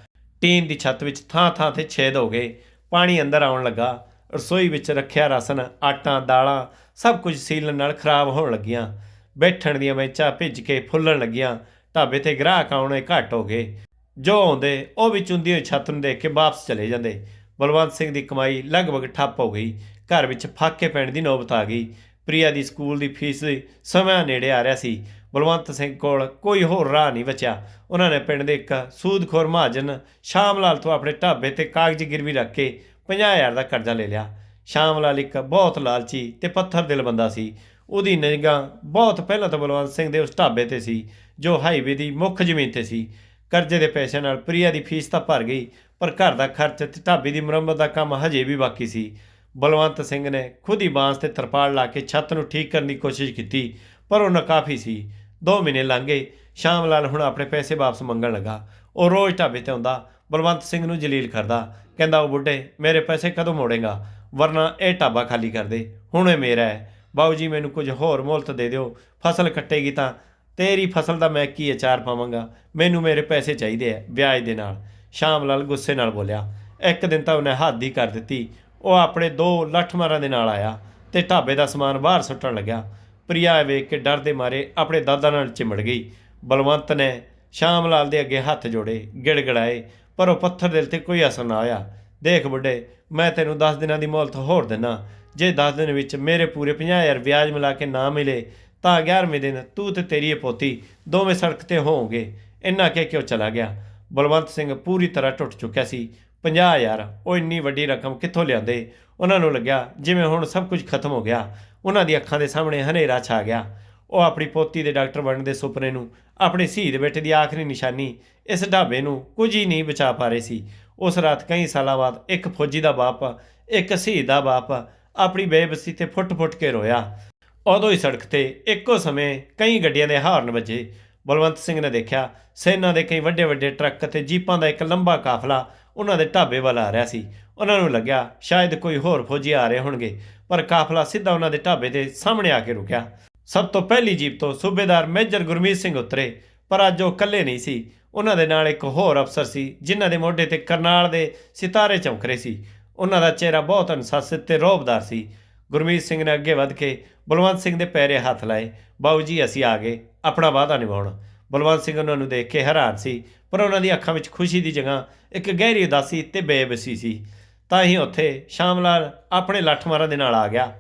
ਟੀਨ ਦੀ ਛੱਤ ਵਿੱਚ ਥਾਂ-ਥਾਂ ਤੇ ਛੇਦ ਹੋ ਗਏ। ਪਾਣੀ ਅੰਦਰ ਆਉਣ ਲੱਗਾ। ਰਸੋਈ ਵਿੱਚ ਰੱਖਿਆ ਰਸਨ, ਆਟਾ, ਦਾਲਾਂ ਸਭ ਕੁਝ ਸੀਲਣ ਨਾਲ ਖਰਾਬ ਹੋਣ ਲੱਗੀਆਂ। ਬੈਠਣ ਦੀਆਂ ਬੈਂਚਾਂ ਭਿੱਜ ਕੇ ਫੁੱਲਣ ਲੱਗੀਆਂ। ਢਾਬੇ ਤੇ ਗ੍ਰਾਹਕ ਆਉਣੇ ਘੱਟ ਹੋ ਗਏ। ਜੋ ਆਉਂਦੇ, ਉਹ ਵੀ ਚੁੰਦੀ ਹੋਈ ਛੱਤ ਨੂੰ ਦੇਖ ਕੇ ਵਾਪਸ ਚਲੇ ਜਾਂਦੇ। ਬਲਵੰਤ ਸਿੰਘ ਦੀ ਕਮਾਈ ਲਗਭਗ ਠੱਪ ਹੋ ਗਈ। ਘਰ ਵਿੱਚ ਫਾਕੇ ਪੈਣ ਦੀ ਨੌਬਤ ਆ ਗਈ। ਪ੍ਰਿਆ ਦੀ ਸਕੂਲ ਦੀ ਫੀਸ ਸਮਿਆਂ ਨੇੜੇ ਆ ਰਿਹਾ ਸੀ। ਬਲਵੰਤ ਸਿੰਘ ਕੋਲ ਕੋਈ ਹੋਰ ਰਾਹ ਨਹੀਂ ਬਚਿਆ। ਉਹਨਾਂ ਨੇ ਪਿੰਡ ਦੇ ਇੱਕ ਸੂਦਖੋਰ ਮਹਾਜਨ ਸ਼ਾਮ ਲਾਲ ਤੋਂ ਆਪਣੇ ਢਾਬੇ ਤੇ ਕਾਗਜ਼ ਗਿਰਵੀ ਰੱਖ ਕੇ 50000 ਦਾ ਕਰਜ਼ਾ ਲੈ ਲਿਆ। ਸ਼ਾਮ ਲਾਲ ਇੱਕ ਬਹੁਤ ਲਾਲਚੀ ਤੇ ਪੱਥਰ ਦਿਲ ਬੰਦਾ ਸੀ। ਉਹਦੀ ਨਿਗਾਹ ਬਹੁਤ ਪਹਿਲਾਂ ਤੋਂ ਬਲਵੰਤ ਸਿੰਘ ਦੇ ਉਸ ਢਾਬੇ ਤੇ ਸੀ, ਜੋ ਹਾਈਵੇ ਦੀ ਮੁੱਖ ਜ਼ਮੀਨ ਤੇ ਸੀ। ਕਰਜ਼ੇ ਦੇ ਪੈਸੇ ਨਾਲ ਪ੍ਰਿਆ ਦੀ ਫੀਸ ਤਾਂ ਭਰ ਗਈ, ਪਰ ਘਰ ਦਾ ਖਰਚ ਤੇ ਢਾਬੇ ਦੀ ਮੁਰੰਮਤ ਦਾ ਕੰਮ ਹਜੇ ਵੀ ਬਾਕੀ ਸੀ। ਬਲਵੰਤ ਸਿੰਘ ਨੇ ਖੁਦ ਹੀ ਬਾਂਸ ਤੇ ਤਰਪਾਲ ਲਾ ਕੇ ਛੱਤ ਨੂੰ ਠੀਕ ਕਰਨ ਦੀ ਕੋਸ਼ਿਸ਼ ਕੀਤੀ, ਪਰ ਉਹ ਨਾਕਾਫੀ ਸੀ। 2 ਮਹੀਨੇ ਲੰਘ ਗਏ। ਸ਼ਾਮ ਲਾਲ ਹੁਣ ਆਪਣੇ ਪੈਸੇ ਵਾਪਸ ਮੰਗਣ ਲੱਗਾ। ਉਹ ਰੋਜ਼ ਢਾਬੇ ਤੇ ਆਉਂਦਾ। ਬਲਵੰਤ ਸਿੰਘ ਨੂੰ ਜਲੀਲ ਕਰਦਾ। ਕਹਿੰਦਾ, ਉਹ ਬੁੱਢੇ, ਮੇਰੇ ਪੈਸੇ ਕਦੋਂ ਮੋੜੇਗਾ? ਵਰਨਾ ਇਹ ਢਾਬਾ ਖਾਲੀ ਕਰ ਦੇ। ਹੁਣ ਇਹ ਮੇਰਾ ਹੈ। ਬਾਊ ਜੀ, ਮੈਨੂੰ ਕੁਝ ਹੋਰ ਮੁਹਲਤ ਦੇ ਦਿਓ। ਫਸਲ ਕੱਟੇਗੀ ਤਾਂ ਤੇਰੀ ਫਸਲ ਦਾ ਮੈਂ ਕੀ ਅਚਾਰ ਪਾਵਾਂਗਾ? ਮੈਨੂੰ ਮੇਰੇ ਪੈਸੇ ਚਾਹੀਦੇ ਆ ਵਿਆਜ ਦੇ ਨਾਲ। ਸ਼ਾਮ ਲਾਲ ਗੁੱਸੇ ਨਾਲ ਬੋਲਿਆ। ਇੱਕ ਦਿਨ ਤਾਂ ਉਹਨੇ ਹੱਦ ਹੀ ਕਰ ਦਿੱਤੀ। ਉਹ ਆਪਣੇ ਦੋ ਲੱਠਮਾਰਾਂ ਦੇ ਨਾਲ ਆਇਆ ਤੇ ਢਾਬੇ ਦਾ ਸਮਾਨ ਬਾਹਰ ਸੁੱਟਣ ਲੱਗਿਆ। ਪ੍ਰਿਆ ਵੇਖ ਕੇ ਡਰ ਦੇ ਮਾਰੇ ਆਪਣੇ ਦਾਦਾ ਨਾਲ ਚਿਮੜ ਗਈ। ਬਲਵੰਤ ਨੇ ਸ਼ਾਮ ਲਾਲ ਦੇ ਅੱਗੇ ਹੱਥ ਜੋੜੇ, ਗਿੜਗੜਾਏ, ਪਰ ਉਹ ਪੱਥਰ ਦਿਲ ਤੇ ਕੋਈ ਅਸਰ ਨਾ ਆਇਆ। ਦੇਖ ਬੁੱਢੇ, ਮੈਂ ਤੈਨੂੰ 10 ਦਿਨਾਂ ਦੀ ਮੌਲਤ ਹੋਰ ਦਿਨਾ। ਜੇ 10 ਦਿਨ ਵਿੱਚ ਮੇਰੇ ਪੂਰੇ 50000 ਵਿਆਜ ਮਿਲਾ ਕੇ ਨਾ ਮਿਲੇ, ਤਾਂ 11ਵੇਂ ਦਿਨ ਤੂੰ ਤੇ ਤੇਰੀ ਪੋਤੀ ਦੋਵੇਂ ਸੜਕ ਤੇ ਹੋਵੋਗੇ। ਇੰਨਾ ਕਹਿ ਕੇ ਉਹ ਚਲਾ ਗਿਆ। ਬਲਵੰਤ ਸਿੰਘ ਪੂਰੀ ਤਰ੍ਹਾਂ ਟੁੱਟ ਚੁੱਕਿਆ ਸੀ। 50000 ਉਹ ਇੰਨੀ ਵੱਡੀ ਰਕਮ ਕਿੱਥੋਂ ਲਿਆਂਦੇ? ਉਹਨਾਂ ਨੂੰ ਲੱਗਿਆ ਜਿਵੇਂ ਹੁਣ ਸਭ ਕੁਝ ਖਤਮ ਹੋ ਗਿਆ। ਉਹਨਾਂ ਦੀ ਅੱਖਾਂ ਦੇ ਸਾਹਮਣੇ ਹਨੇਰਾ ਛਾ ਗਿਆ। ਉਹ ਆਪਣੀ ਪੋਤੀ ਦੇ ਡਾਕਟਰ ਬਣਨ ਦੇ ਸੁਪਨੇ ਨੂੰ, ਆਪਣੇ ਸ਼ਹੀਦ ਬੇਟੇ ਦੀ ਆਖਰੀ ਨਿਸ਼ਾਨੀ, ਇਸ ਢਾਬੇ ਨੂੰ ਕੁਝ ਹੀ ਨਹੀਂ ਬਚਾ ਪਾ ਰਹੇ ਸੀ। ਉਸ ਰਾਤ ਕਈ ਸਾਲਾਂ ਬਾਅਦ ਇੱਕ ਫੌਜੀ ਦਾ ਬਾਪ, ਇੱਕ ਸ਼ਹੀਦ ਦਾ ਬਾਪ ਆਪਣੀ ਬੇਬਸੀ ਤੇ ਫੁੱਟ-ਫੁੱਟ ਕੇ ਰੋਇਆ। ਉਦੋਂ ਹੀ ਸੜਕ ਤੇ ਇੱਕੋ ਸਮੇਂ ਕਈ ਗੱਡੀਆਂ ਦੇ ਹਾਰਨ ਵੱਜੇ। ਬਲਵੰਤ ਸਿੰਘ ਨੇ ਦੇਖਿਆ, ਸੈਨਾ ਦੇ ਕਈ ਵੱਡੇ-ਵੱਡੇ ਟਰੱਕ ਤੇ ਜੀਪਾਂ ਦਾ ਇੱਕ ਲੰਬਾ ਕਾਫਲਾ ਉਹਨਾਂ ਦੇ ਢਾਬੇ ਵੱਲ ਆ ਰਿਹਾ ਸੀ। ਉਹਨਾਂ ਨੂੰ ਲੱਗਿਆ ਸ਼ਾਇਦ ਕੋਈ ਹੋਰ ਫੌਜੀ ਆ ਰਹੇ ਹੋਣਗੇ, ਪਰ ਕਾਫਲਾ ਸਿੱਧਾ ਉਹਨਾਂ ਦੇ ਢਾਬੇ ਦੇ ਸਾਹਮਣੇ ਆ ਕੇ ਰੁਕਿਆ। ਸਭ ਤੋਂ ਪਹਿਲੀ ਜੀਪ ਤੋਂ ਸੂਬੇਦਾਰ ਮੇਜਰ ਗੁਰਮੀਤ ਸਿੰਘ ਉਤਰੇ, ਪਰ ਅੱਜ ਉਹ ਇਕੱਲੇ ਨਹੀਂ ਸੀ। ਉਹਨਾਂ ਦੇ ਨਾਲ ਇੱਕ ਹੋਰ ਅਫਸਰ ਸੀ, ਜਿਨ੍ਹਾਂ ਦੇ ਮੋਢੇ ਤੇ ਕਰਨਾਲ ਦੇ ਸਿਤਾਰੇ ਚਮਕ ਰਹੇ ਸੀ। ਉਹਨਾਂ ਦਾ ਚਿਹਰਾ ਬਹੁਤ ਅਨੁਸ਼ਾਸਿਤ ਤੇ ਰੋਬਦਾਰ ਸੀ। ਗੁਰਮੀਤ ਸਿੰਘ ਨੇ ਅੱਗੇ ਵੱਧ ਕੇ, ਬਲਵੰਤ ਸਿੰਘ ਦੇ ਪੈਰੇ ਹੱਥ ਲਾਏ, ਬਾਊ ਜੀ, ਅਸੀਂ ਆ ਗਏ, ਆਪਣਾ ਵਾਅਦਾ ਨਿਭਾਉਣ। ਬਲਵੰਤ ਸਿੰਘ ਉਹਨਾਂ ਨੂੰ ਦੇਖ ਕੇ ਹੈਰਾਨ ਸੀ, ਪਰ ਉਹਨਾਂ ਦੀ ਅੱਖਾਂ ਵਿੱਚ ਖੁਸ਼ੀ ਦੀ ਜਗ੍ਹਾ ਇੱਕ ਗਹਿਰੀ ਉਦਾਸੀ ਤੇ ਬੇਬਸੀ ਸੀ। ਤਾਂ ਹੀ ਉੱਥੇ ਸ਼ਾਮ ਲਾਲ ਆਪਣੇ ਲੱਠਮਾਰਾਂ ਦੇ ਨਾਲ ਆ ਗਿਆ।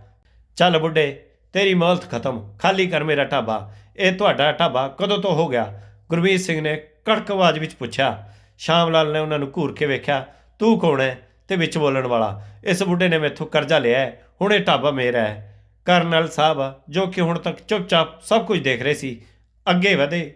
ਚੱਲ ਬੁੱਢੇ, ਤੇਰੀ ਮੌਲਤ ਖਤਮ। ਖਾਲੀ ਕਰ ਮੇਰਾ ਢਾਬਾ। ਇਹ ਤੁਹਾਡਾ ਢਾਬਾ ਕਦੋਂ ਤੋਂ ਹੋ ਗਿਆ? ਗੁਰਮੀਤ ਸਿੰਘ ਨੇ ਕੜਕ ਆਵਾਜ਼ ਵਿੱਚ ਪੁੱਛਿਆ। ਸ਼ਾਮ ਲਾਲ ਨੇ ਉਹਨਾਂ ਨੂੰ ਘੂਰ ਕੇ ਵੇਖਿਆ, ਤੂੰ ਕੌਣ ਹੈ ਤੇ ਵਿੱਚ ਬੋਲਣ ਵਾਲਾ, ਇਸ ਬੁੱਢੇ ਨੇ ਮੈਥੋਂ ਕਰਜ਼ਾ ਲਿਆ ਹੁਣ ਇਹ ਢਾਬਾ ਮੇਰਾ ਹੈ ਕਰਨਲ ਸਾਹਿਬ, ਜੋ ਕਿ ਹੁਣ ਤੱਕ ਚੁੱਪਚਾਪ ਸਭ ਕੁਝ ਦੇਖ ਰਹੇ ਸੀ, ਅੱਗੇ ਵਧੇ।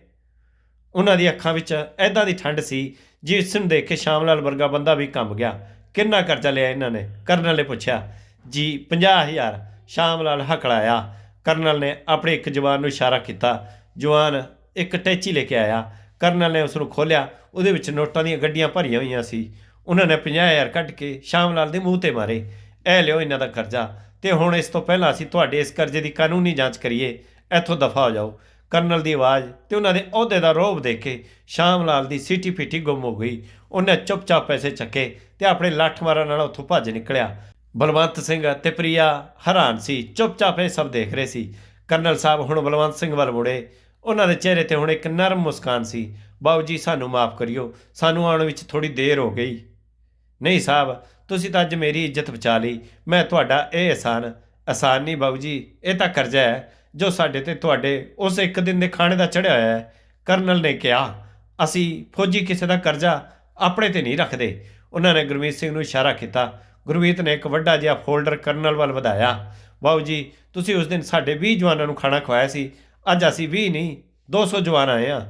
ਉਹਨਾਂ ਦੀ ਅੱਖਾਂ ਵਿੱਚ ਐਦਾਂ ਦੀ ਠੰਡ ਸੀ, ਜਿਸ ਨੂੰ ਦੇਖ ਕੇ ਸ਼ਾਮ ਲਾਲ ਵਰਗਾ ਬੰਦਾ ਵੀ ਕੰਬ ਗਿਆ। ਕਿੰਨਾ ਕਰਜ਼ਾ ਲਿਆ ਇਹਨਾਂ ਨੇ? ਕਰਨਲ ਨੇ ਪੁੱਛਿਆ, ਜੀ 50000 ਸ਼ਾਮ ਲਾਲ ਹਕੜਾਇਆ। ਕਰਨਲ ਨੇ ਆਪਣੇ ਇੱਕ ਜਵਾਨ ਨੂੰ ਇਸ਼ਾਰਾ ਕੀਤਾ। ਜਵਾਨ ਇੱਕ ਟੈਚੀ ਲੈ ਕੇ ਆਇਆ। ਕਰਨਲ ਨੇ ਉਸ ਨੂੰ ਖੋਲ੍ਹਿਆ। ਉਹਦੇ ਵਿੱਚ ਨੋਟਾਂ ਦੀਆਂ ਗੱਡੀਆਂ ਭਰੀਆਂ ਹੋਈਆਂ ਸੀ। ਉਹਨਾਂ ਨੇ 50000 ਕੱਢ ਕੇ ਸ਼ਾਮ ਲਾਲ ਦੇ ਮੂੰਹ ਤੇ ਮਾਰੇ। ਇਹ ਲਿਓ ਇਹਨਾਂ ਦਾ ਕਰਜ਼ਾ ਤੇ ਹੁਣ ਇਸ ਤੋਂ ਪਹਿਲਾਂ ਅਸੀਂ ਤੁਹਾਡੇ ਇਸ ਕਰਜ਼ੇ ਦੀ ਕਾਨੂੰਨੀ ਜਾਂਚ ਕਰੀਏ। ਇੱਥੋਂ ਦਫਾ ਹੋ ਜਾਓ। ਕਰਨਲ ਦੀ ਆਵਾਜ਼ ਤੇ ਉਹਨਾਂ ਦੇ ਅਹੁਦੇ ਦਾ ਰੋਬ ਦੇਖ ਕੇ ਸ਼ਾਮ ਲਾਲ ਦੀ ਸੀਟੀ ਪੀਟੀ ਗੁੰਮ ਹੋ ਗਈ। ਉਹਨੇ ਚੁੱਪਚਾਪ ਪੈਸੇ ਚੱਕੇ। ਤੇ ਆਪਣੇ ਲੱਠ ਮਾਰਨ ਨਾਲ ਉੱਥੋਂ ਭੱਜ ਨਿਕਲਿਆ। ਬਲਵੰਤ ਸਿੰਘ ਤੇ ਪ੍ਰਿਆ ਹੈਰਾਨ ਸੀ, ਚੁੱਪਚਾਪ ਇਹ ਸਭ ਦੇਖ ਰਹੇ ਸੀ। ਕਰਨਲ ਸਾਹਿਬ ਹੁਣ ਬਲਵੰਤ ਸਿੰਘ ਵੱਲ ਮੁੜੇ। ਉਹਨਾਂ ਦੇ ਚਿਹਰੇ ਤੇ ਹੁਣ ਇੱਕ ਨਰਮ ਮੁਸਕਾਨ ਸੀ। ਬਾਊ ਜੀ, ਸਾਨੂੰ ਮਾਫ ਕਰਿਓ, ਸਾਨੂੰ ਆਉਣ ਵਿੱਚ ਥੋੜੀ ਦੇਰ ਹੋ ਗਈ। ਨਹੀਂ ਸਾਹਿਬ, ਤੁਸੀਂ ਤਾਂ ਅੱਜ ਮੇਰੀ ਇੱਜ਼ਤ ਬਚਾ ਲਈ। ਮੈਂ ਤੁਹਾਡਾ ਇਹ ਅਹਿਸਾਨ ਅਹਿਸਾਨ ਨਹੀਂ ਬਾਊ ਜੀ, ਇਹ ਤਾਂ ਕਰਜ਼ਾ ਹੈ, ਜੋ ਸਾਡੇ ਤੇ ਤੁਹਾਡੇ ਉਸ ਇੱਕ ਦਿਨ ਦੇ ਖਾਣੇ ਦਾ ਚੜਿਆ ਹੋਇਆ ਹੈ। ਕਰਨਲ ਨੇ ਕਿਹਾ, ਅਸੀਂ ਫੌਜੀ ਕਿਸੇ ਦਾ ਕਰਜ਼ਾ ਆਪਣੇ ਤੇ ਨਹੀਂ ਰੱਖਦੇ। ਉਹਨਾਂ ਨੇ ਗੁਰਮੀਤ ਸਿੰਘ ਨੂੰ ਇਸ਼ਾਰਾ ਕੀਤਾ। ਗੁਰਮੀਤ ਨੇ ਇੱਕ ਵੱਡਾ ਜਿਹਾ ਫੋਲਡਰ ਕਰਨਲ ਵੱਲ ਵਧਾਇਆ। ਬਾਊ ਜੀ, ਤੁਸੀਂ ਉਸ ਦਿਨ ਸਾਡੇ 20 ਜਵਾਨਾਂ ਨੂੰ ਖਾਣਾ ਖਵਾਇਆ ਸੀ। ਅੱਜ ਅਸੀਂ 20 ਨਹੀਂ 200 ਜਵਾਨ ਆਏ ਆ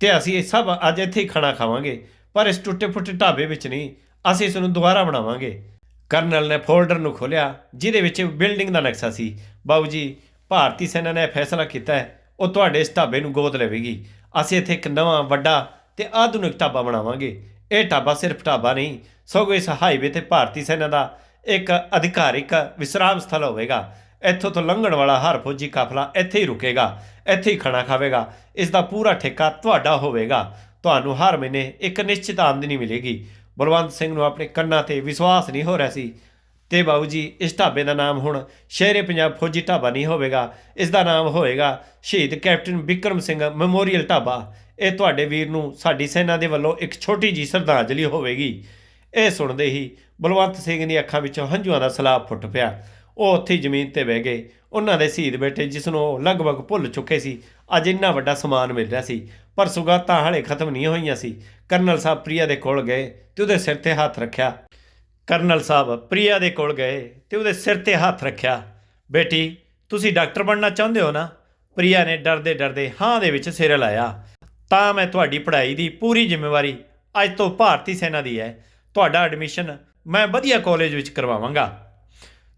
ਤੇ ਅਸੀਂ ਇਹ ਸਭ ਅੱਜ ਇੱਥੇ ਹੀ ਖਾਣਾ ਖਾਵਾਂਗੇ। ਪਰ ਇਸ ਟੁੱਟੇ ਫੁੱਟੇ ਢਾਬੇ ਵਿੱਚ ਨਹੀਂ, ਅਸੀਂ ਇਸ ਨੂੰ ਦੁਬਾਰਾ ਬਣਾਵਾਂਗੇ। ਕਰਨਲ ਨੇ ਫੋਲਡਰ ਨੂੰ ਖੋਲ੍ਹਿਆ, ਜਿਹਦੇ ਵਿੱਚ ਬਿਲਡਿੰਗ ਦਾ ਨਕਸ਼ਾ ਸੀ। ਬਾਊ ਜੀ, ਭਾਰਤੀ ਸੈਨਾ ਨੇ ਇਹ ਫੈਸਲਾ ਕੀਤਾ ਹੈ, ਉਹ ਤੁਹਾਡੇ ਇਸ ਢਾਬੇ ਨੂੰ ਗੋਦ ਲਵੇਗੀ। ਅਸੀਂ ਇੱਥੇ ਇੱਕ ਨਵਾਂ, ਵੱਡਾ ਤੇ ਆਧੁਨਿਕ ਢਾਬਾ ਬਣਾਵਾਂਗੇ। ਇਹ ਢਾਬਾ ਸਿਰਫ ਢਾਬਾ ਨਹੀਂ, ਸਗੋਂ ਇਸ ਹਾਈਵੇ ਤੇ ਭਾਰਤੀ ਸੈਨਾ ਦਾ ਇੱਕ ਅਧਿਕਾਰਿਕ ਵਿਸਰਾਮ ਸਥਲ ਹੋਵੇਗਾ। ਇੱਥੋਂ ਤੋਂ ਲੰਘਣ ਵਾਲਾ ਹਰ ਫੌਜੀ ਕਾਫਲਾ ਇੱਥੇ ਹੀ ਰੁਕੇਗਾ, ਇੱਥੇ ਹੀ ਖਾਣਾ ਖਾਵੇਗਾ। ਇਸ ਦਾ ਪੂਰਾ ਠੇਕਾ ਤੁਹਾਡਾ ਹੋਵੇਗਾ। ਤੁਹਾਨੂੰ ਹਰ ਮਹੀਨੇ ਇੱਕ ਨਿਸ਼ਚਿਤ ਆਮਦਨੀ ਮਿਲੇਗੀ। ਬਲਵੰਤ ਸਿੰਘ ਨੂੰ ਆਪਣੇ ਕੰਨਾਂ ਤੇ ਵਿਸ਼ਵਾਸ ਨਹੀਂ ਹੋ ਰਿਹਾ ਸੀ। ਤੇ ਬਾਊ ਜੀ, ਇਸ ਢਾਬੇ ਦਾ ਨਾਮ ਹੁਣ ਸ਼ੇਰੇ ਪੰਜਾਬ ਫੌਜੀ ਢਾਬਾ ਨਹੀਂ ਹੋਵੇਗਾ। ਇਸ ਦਾ ਨਾਮ ਹੋਵੇਗਾ ਸ਼ਹੀਦ ਕੈਪਟਨ ਵਿਕਰਮ ਸਿੰਘ ਮੈਮੋਰੀਅਲ ਢਾਬਾ। ਇਹ ਤੁਹਾਡੇ ਵੀਰ ਨੂੰ ਸਾਡੀ ਸੈਨਾ ਦੇ ਵੱਲੋਂ ਇੱਕ ਛੋਟੀ ਜੀ ਸ਼ਰਧਾਂਜਲੀ ਹੋਵੇਗੀ। ਇਹ ਸੁਣਦੇ ਹੀ ਬਲਵੰਤ ਸਿੰਘ ਦੀਆਂ ਅੱਖਾਂ ਵਿੱਚੋਂ ਹੰਝੂਆਂ ਦਾ ਸਲਾਬ ਫੁੱਟ ਪਿਆ। ਉਹ ਉੱਥੇ ਹੀ ਜ਼ਮੀਨ ਤੇ ਬਹਿ ਗਏ। ਉਹਨਾਂ ਦੇ ਸ਼ਹੀਦ ਬੇਟੇ, ਜਿਸ ਨੂੰ ਉਹ ਲਗਭਗ ਭੁੱਲ ਚੁੱਕੇ ਸੀ, ਅੱਜ ਇੰਨਾ ਵੱਡਾ ਸਮਾਨ ਮਿਲ ਰਿਹਾ ਸੀ, ਪਰ ਸੁਗਾਤਾਂ ਹਾਲੇ ਖਤਮ ਨਹੀਂ ਹੋਈਆਂ ਸੀ। ਕਰਨਲ ਸਾਹਿਬ ਪ੍ਰਿਆ ਦੇ ਕੋਲ ਗਏ ਤੇ ਉਹਦੇ ਸਿਰ ਤੇ ਹੱਥ ਰੱਖਿਆ। ਕਰਨਲ ਸਾਹਿਬ ਪ੍ਰਿਆ ਦੇ ਕੋਲ ਗਏ ਤੇ ਉਹਦੇ ਸਿਰ ਤੇ ਹੱਥ ਰੱਖਿਆ। ਬੇਟੀ, ਤੁਸੀਂ ਡਾਕਟਰ ਬਣਨਾ ਚਾਹੁੰਦੇ ਹੋ ਨਾ? ਪ੍ਰਿਆ ਨੇ ਡਰਦੇ ਡਰਦੇ ਹਾਂ ਦੇ ਵਿੱਚ ਸਿਰ ਲਾਇਆ ਤਾਂ ਮੈਂ ਤੁਹਾਡੀ ਪੜ੍ਹਾਈ ਦੀ ਪੂਰੀ ਜ਼ਿੰਮੇਵਾਰੀ ਅੱਜ ਤੋਂ ਭਾਰਤੀ ਸੈਨਾ ਦੀ ਹੈ। ਤੁਹਾਡਾ ਐਡਮਿਸ਼ਨ ਮੈਂ ਵਧੀਆ ਕਾਲਜ ਵਿੱਚ ਕਰਵਾਵਾਂਗਾ।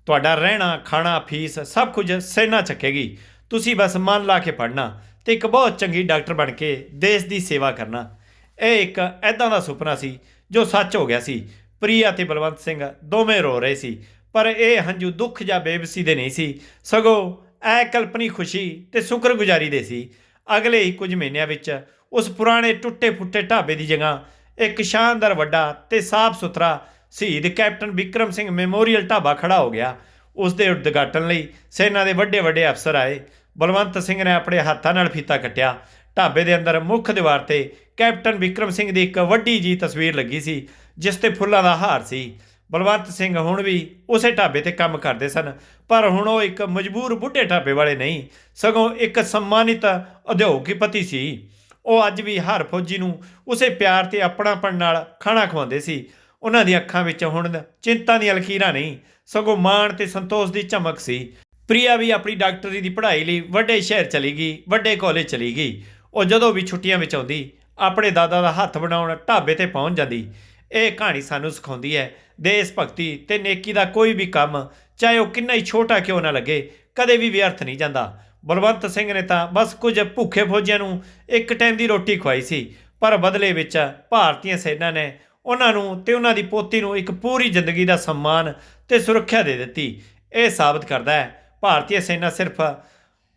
ਤੁਹਾਡਾ ਰਹਿਣਾ, ਖਾਣਾ ਫੀਸ ਸਭ ਕੁਝ ਸੈਨਾ ਚੱਕੇਗੀ। ਤੁਸੀਂ ਬਸ ਮਨ ਲਾ ਕੇ ਪੜ੍ਹਨਾ ਤੇ ਇੱਕ ਬਹੁਤ ਚੰਗੀ ਡਾਕਟਰ ਬਣ ਕੇ ਦੇਸ਼ ਦੀ ਸੇਵਾ ਕਰਨਾ। ਇਹ ਇੱਕ ਐਦਾਂ ਦਾ ਸੁਪਨਾ ਸੀ ਜੋ ਸੱਚ ਹੋ ਗਿਆ ਸੀ। ਪ੍ਰੀਆ ਤੇ ਬਲਵੰਤ ਸਿੰਘ ਦੋਵੇਂ ਰੋ ਰਹੇ ਸੀ, ਪਰ ਇਹ ਹੰਝੂ ਦੁੱਖ ਜਾਂ ਬੇਬਸੀ ਦੇ ਨਹੀਂ ਸੀ। ਸਗੋਂ ਐ ਕਲਪਨੀ ਖੁਸ਼ੀ ਤੇ ਸ਼ੁਕਰਗੁਜ਼ਾਰੀ ਦੇ ਸੀ। ਅਗਲੇ ਹੀ ਕੁਝ ਮਹੀਨਿਆਂ ਵਿੱਚ ਉਸ ਪੁਰਾਣੇ ਟੁੱਟੇ ਫੁੱਟੇ ਢਾਬੇ ਦੀ ਜਗ੍ਹਾ, ਇੱਕ ਸ਼ਾਨਦਾਰ ਵੱਡਾ ਤੇ ਸਾਫ਼ ਸੁਥਰਾ ਸ਼ਹੀਦ ਕੈਪਟਨ ਵਿਕਰਮ ਸਿੰਘ ਮੈਮੋਰੀਅਲ ਢਾਬਾ ਖੜਾ ਹੋ ਗਿਆ। ਉਸ ਦੇ ਉਦਘਾਟਨ ਲਈ ਸੈਨਾ ਦੇ ਵੱਡੇ ਵੱਡੇ ਅਫਸਰ ਆਏ। ਬਲਵੰਤ ਸਿੰਘ ਨੇ ਆਪਣੇ ਹੱਥਾਂ ਨਾਲ ਫੀਤਾ ਕੱਟਿਆ। ਢਾਬੇ ਦੇ ਅੰਦਰ ਮੁੱਖ ਦੀਵਾਰ ਤੇ ਕੈਪਟਨ ਵਿਕਰਮ ਸਿੰਘ ਦੀ ਇੱਕ ਵੱਡੀ ਜੀ ਤਸਵੀਰ ਲੱਗੀ ਸੀ, ਜਿਸ ਤੇ ਫੁੱਲਾਂ ਦਾ ਹਾਰ ਸੀ। ਬਲਵੰਤ ਸਿੰਘ ਹੁਣ ਵੀ ਉਸੇ ਢਾਬੇ ਤੇ ਕੰਮ ਕਰਦੇ ਸਨ, ਪਰ ਹੁਣ ਉਹ ਇੱਕ ਮਜਬੂਰ ਬੁੱਢੇ ਢਾਬੇ ਵਾਲੇ ਨਹੀਂ, ਸਗੋਂ ਇੱਕ ਸਨਮਾਨਿਤ ਉਦਯੋਗਪਤੀ ਸੀ। ਉਹ ਅੱਜ ਵੀ ਹਰ ਫੌਜੀ ਨੂੰ ਉਸੇ ਪਿਆਰ ਤੇ ਆਪਣਾਪਣ ਨਾਲ ਖਾਣਾ ਖਵਾਉਂਦੇ ਸੀ। ਉਹਨਾਂ ਦੀਆਂ ਅੱਖਾਂ ਵਿੱਚ ਹੁਣ ਚਿੰਤਾ ਦੀਆਂ ਲਕੀਰਾਂ ਨਹੀਂ, ਸਗੋਂ ਮਾਣ ਤੇ ਸੰਤੋਸ਼ ਦੀ ਝਮਕ ਸੀ। ਪ੍ਰਿਆ ਵੀ ਆਪਣੀ ਡਾਕਟਰੀ ਦੀ ਪੜ੍ਹਾਈ ਲਈ ਵੱਡੇ ਸ਼ਹਿਰ ਚਲੀ ਗਈ, ਵੱਡੇ ਕਾਲਜ ਚਲੀ ਗਈ। ਉਹ ਜਦੋਂ ਵੀ ਛੁੱਟੀਆਂ ਵਿੱਚ ਆਉਂਦੀ, ਆਪਣੇ ਦਾਦਾ ਦਾ ਹੱਥ ਬਣਾਉਣ ਢਾਬੇ ਤੇ ਪਹੁੰਚ ਜਾਂਦੀ। ਇਹ ਕਹਾਣੀ ਸਾਨੂੰ ਸਿਖਾਉਂਦੀ ਹੈ, ਦੇਸ਼ ਭਗਤੀ ਤੇ ਨੇਕੀ ਦਾ ਕੋਈ ਵੀ ਕੰਮ, ਚਾਹੇ ਉਹ ਕਿੰਨਾ ਹੀ ਛੋਟਾ ਕਿਉਂ ਨਾ ਲੱਗੇ, ਕਦੇ ਵੀ ਵਿਅਰਥ ਨਹੀਂ ਜਾਂਦਾ। ਬਲਵੰਤ ਸਿੰਘ ਨੇ ਤਾਂ ਬਸ ਕੁਝ ਭੁੱਖੇ ਫੌਜੀਆਂ ਨੂੰ ਇੱਕ ਟਾਈਮ ਦੀ ਰੋਟੀ ਖਵਾਈ ਸੀ, ਪਰ ਬਦਲੇ ਵਿੱਚ ਭਾਰਤੀ ਸੈਨਾ ਨੇ ਉਹਨਾਂ ਨੂੰ ਤੇ ਉਹਨਾਂ ਦੀ ਪੋਤੀ ਨੂੰ ਇੱਕ ਪੂਰੀ ਜ਼ਿੰਦਗੀ ਦਾ ਸਨਮਾਨ ਤੇ ਸੁਰੱਖਿਆ ਦੇ ਦਿੱਤੀ। ਇਹ ਸਾਬਤ ਕਰਦਾ ਹੈ ਭਾਰਤੀ ਸੈਨਾ ਸਿਰਫ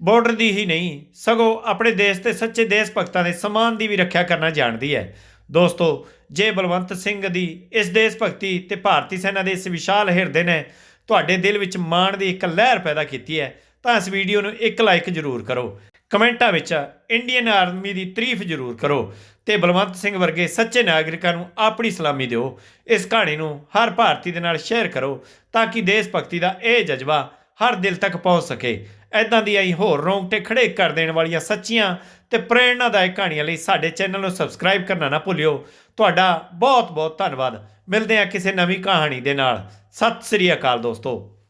ਬਾਰਡਰ ਦੀ ਹੀ ਨਹੀਂ, ਸਗੋਂ ਆਪਣੇ ਦੇਸ਼ ਤੇ ਸੱਚੇ ਦੇਸ਼ ਭਗਤਾਂ ਦੇ ਸਨਮਾਨ ਦੀ ਵੀ ਰੱਖਿਆ ਕਰਨਾ ਜਾਣਦੀ ਹੈ। ਦੋਸਤੋ, ਜੇ ਬਲਵੰਤ ਸਿੰਘ ਦੀ ਇਸ ਦੇਸ਼ ਭਗਤੀ ਤੇ ਭਾਰਤੀ ਸੈਨਾ ਦੇ ਇਸ ਵਿਸ਼ਾਲ ਹਿਰਦੇ ਨੇ ਤੁਹਾਡੇ ਦਿਲ ਵਿੱਚ ਮਾਣ ਦੀ ਇੱਕ ਲਹਿਰ ਪੈਦਾ ਕੀਤੀ ਹੈ ਤਾਂ ਇਸ ਵੀਡੀਓ ਨੂੰ ਇੱਕ ਲਾਈਕ ਜ਼ਰੂਰ ਕਰੋ। ਕਮੈਂਟਾਂ ਵਿੱਚ ਇੰਡੀਅਨ ਆਰਮੀ ਦੀ ਤਾਰੀਫ ਜ਼ਰੂਰ ਕਰੋ ਤੇ ਬਲਵੰਤ ਸਿੰਘ ਵਰਗੇ ਸੱਚੇ ਨਾਗਰਿਕਾਂ ਨੂੰ ਆਪਣੀ ਸਲਾਮੀ ਦਿਓ। ਇਸ ਕਹਾਣੀ ਨੂੰ ਹਰ ਭਾਰਤੀ ਦੇ ਨਾਲ ਸ਼ੇਅਰ ਕਰੋ ਤਾਂ ਕਿ ਦੇਸ਼ ਭਗਤੀ ਦਾ ਇਹ ਜਜ਼ਬਾ ਹਰ ਦਿਲ ਤੱਕ ਪਹੁੰਚ ਸਕੇ। ਐਦਾਂ ਦੀ ਆਈ ਹੋਰ ਰੋਂਗਟੇ ਖੜੇ ਕਰ ਦੇਣ ਵਾਲੀਆਂ ਸੱਚੀਆਂ ਤੇ ਪ੍ਰੇਰਣਾਦਾਇਕ ਕਹਾਣੀਆਂ ਲਈ ਸਾਡੇ ਚੈਨਲ ਨੂੰ ਸਬਸਕ੍ਰਾਈਬ ਕਰਨਾ ਨਾ ਭੁੱਲਿਓ। ਤੁਹਾਡਾ ਬਹੁਤ ਬਹੁਤ ਧੰਨਵਾਦ। ਮਿਲਦੇ ਹਾਂ ਕਿਸੇ ਨਵੀਂ ਕਹਾਣੀ ਦੇ ਨਾਲ। ਸਤਿ ਸ੍ਰੀ ਅਕਾਲ ਦੋਸਤੋ।